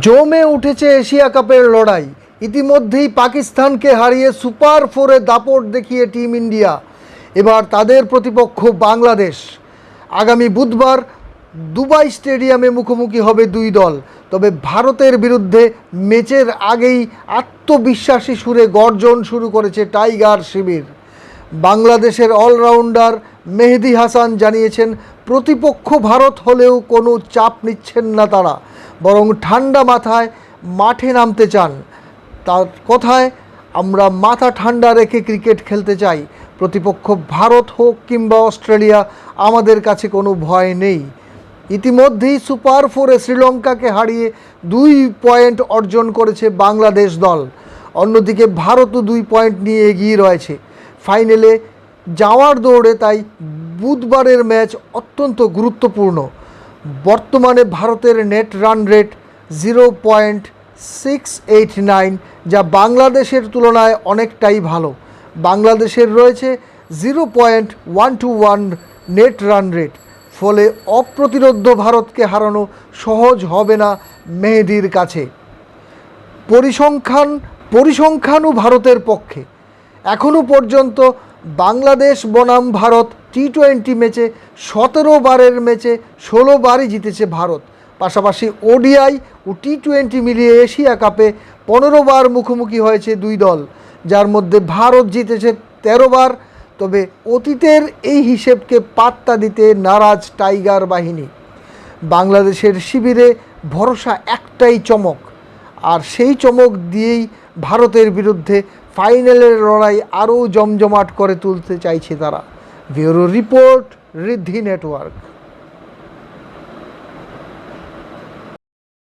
জমে উঠেছে এশিয়া কাপের লড়াই। ইতিমধ্যেই পাকিস্তানকে হারিয়ে সুপার ফোরে দাপট দেখিয়ে টিম ইন্ডিয়া। এবার তাদের প্রতিপক্ষ বাংলাদেশ। আগামী বুধবার দুবাই স্টেডিয়ামে মুখোমুখি হবে দুই দল। তবে ভারতের বিরুদ্ধে ম্যাচের আগেই আত্মবিশ্বাসী সুরে গর্জন শুরু করেছে টাইগার শিবির। বাংলাদেশের অলরাউন্ডার মেহেদি হাসান জানিয়েছেন প্রতিপক্ষ ভারত হলেও কোনো চাপ নিচ্ছেন না তারা, বরং ঠান্ডা মাথায় মাঠে নামতে চান। তার কথায়, আমরা মাথা ঠান্ডা রেখে ক্রিকেট খেলতে চাই। প্রতিপক্ষ ভারত হোক কিংবা অস্ট্রেলিয়া, আমাদের কাছে কোনো ভয় নেই। ইতিমধ্যেই সুপার ফোরে শ্রীলঙ্কাকে হারিয়ে দুই পয়েন্ট অর্জন করেছে বাংলাদেশ দল। অন্যদিকে ভারতও দুই পয়েন্ট নিয়ে এগিয়ে রয়েছে। ফাইনালে যাওয়ার দৌড়ে তাই বুধবারের ম্যাচ অত্যন্ত গুরুত্বপূর্ণ। বর্তমানে ভারতের net run rate zero point six eight nine, যা বাংলাদেশের তুলনায় অনেকটাই ভালো। বাংলাদেশের রয়েছে zero point one two one net run rate, ফলে অপ্রতিরোধ্য ভারতকে হারানো সহজ হবে না মেহেদির কাছে। পরিসংখ্যান পরিসংখ্যানও ভারতের পক্ষে। এখনও পর্যন্ত বাংলাদেশ বনাম ভারত টি টোয়েন্টি ম্যাচে সতেরো বারের ম্যাচে ষোলো বারই জিতেছে ভারত। পাশাপাশি ওডিআই ও টি টোয়েন্টি মিলিয়ে এশিয়া কাপে পনেরো বার মুখোমুখি হয়েছে দুই দল, যার মধ্যে ভারত জিতেছে তেরো বার। তবে অতীতের এই হিসেবকে পাত্তা দিতে নারাজ টাইগার বাহিনী। বাংলাদেশের শিবিরে ভরসা একটাই চমক আর সেই চমক দিয়েই ভারতের বিরুদ্ধে ফাইনালের লড়াই আরও জমজমাট করে তুলতে চাইছে তারা। Bureau report Riddhi network.